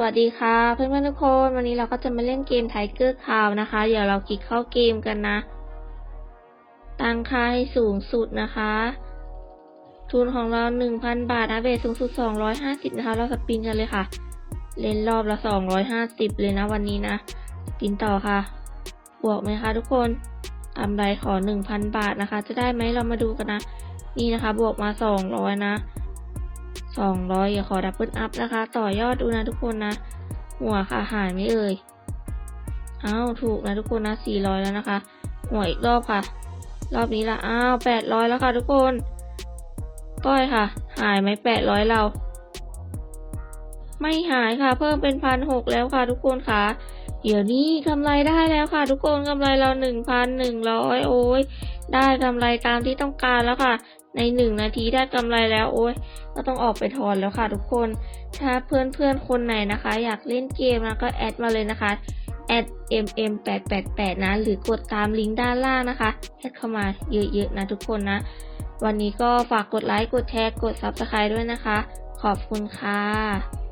สวัสดีค่ะ เพื่อนๆทุกคน วันนี้เราก็จะมาเล่นเกมไทเกอร์คาวนะคะ เดี๋ยวเราคลิกเข้าเกมกันนะ ตั้งค่าให้สูงสุดนะคะ ทุนของเรา 1,000 บาทนะเบสสูงสุด 250 นะคะ เราสปินกันเลยค่ะ เล่นรอบละ 250 เลยนะวันนี้นะสปินต่อค่ะ บวกไหมคะทุกคนกำไรขอ 1,000 บาทนะคะ จะได้ไหมเรามาดูกันนะ นี่นะคะ บวกมา 200 นะ สองร้อยอย่าขอดับเบิลอัพนะคะ ต่อยอดดูนะทุกคนนะ หัวค่ะหายไม่เอ่ยอ้าวถูกนะทุกคนนะสี่ร้อยแล้วนะคะ หัวอีกรอบค่ะ รอบนี้ละอ้าวแปดร้อยแล้วค่ะทุกคนก้อยค่ะ หายไหมแปดร้อยเรา ไม่หายค่ะ เพิ่มเป็นพันหกแล้วค่ะทุกคนค่ะ เดี๋ยวนี้กำไรได้แล้วค่ะ ทุกคนกำไรเราหนึ่งพันหนึ่งร้อยโอ้ยได้กำไรตามที่ต้องการแล้วค่ะ ในหนึ่งนาทีได้กำไรแล้วโอ้ยก็ต้องออกไปถอนแล้วค่ะ ทุกคน ถ้าเพื่อนๆคนไหนนะคะ อยากเล่นเกมนะก็แอดมาเลยนะคะแอด mm 8 8 8นะ หรือกดตามลิงก์ด้านล่างนะคะแอดเข้ามาเยอะๆนะทุกคนนะ วันนี้ก็ฝากกดไลค์ กดแชร์ กด Subscribe ด้วยนะคะ ขอบคุณค่ะ